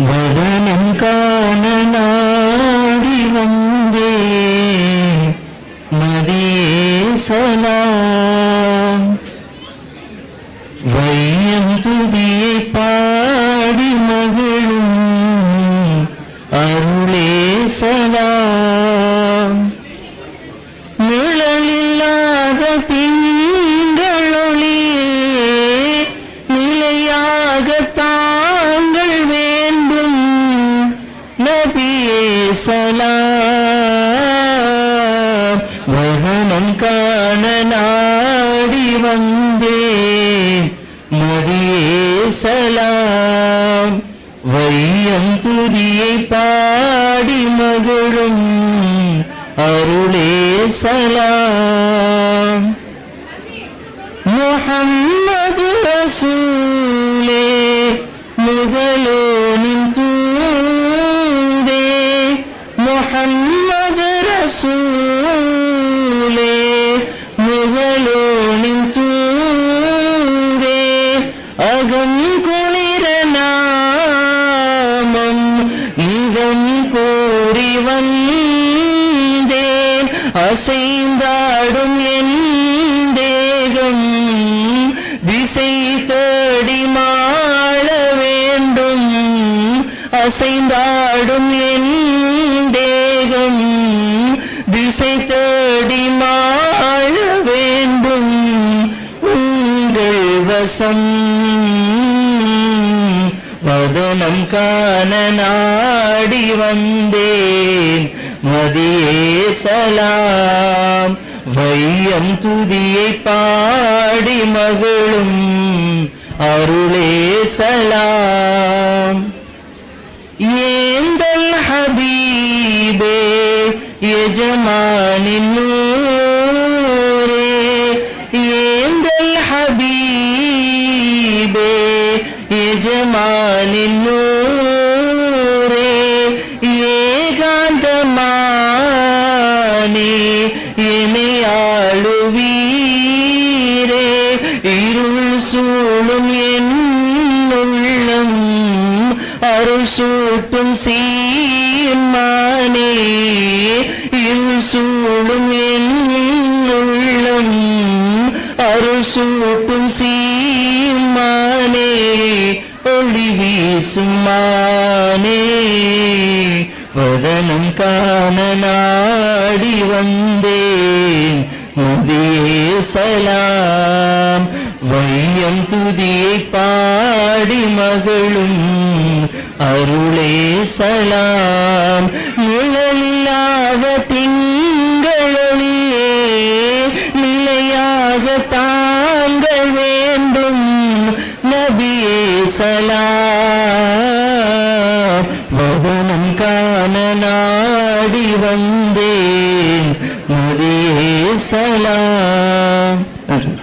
வதனம் காண நாடி வந்தே மதேசலாம் வையம் துதியை பாடி மகிழும் அருளேசலாம் நபியே சலாம். வகனம் காண நாடி வந்தேன். மதியே சலாம். வையம் துதியை பாடி மகளும் அருளே சலாம். முஹம்மது ரசூலே முதலே அகம் குளிர நாமம். இதம் கூறி வந்தேன். அசைந்தாடும் என் தேகம். திசை தேடி மாள வேண்டும். அசைந்தாடும் என் தேகம். திசை உங்கள் மதுனம் காண நாடி வந்தேன் மதியே சலாம் வையம் துதியை பாடி மகளும் அருளே சலாம் ஏந்தல் ஹபீபே எஜமானின் യജമാനിന്നൂറേ ഏകാന്തമാനേ എമയാളുവീരേ ഇരുൾ സൂളും എന്നുള്ളും അരുൾ സൂട്ടും സീമാനേ. ഇരുൾ സൂളും എന്നുള്ളും സീമാനേ. ஒளி வீசுமானே வதனம் காண நாடி வந்தேன். முதியே சலாம் வையம் துதியை பாடி மகளும் அருளே சலாம். நிழலில்லாத திங்களொளியே பேசலாம் வதனம் காண நாடி வந்தேன். மதேசலாம் நன்றி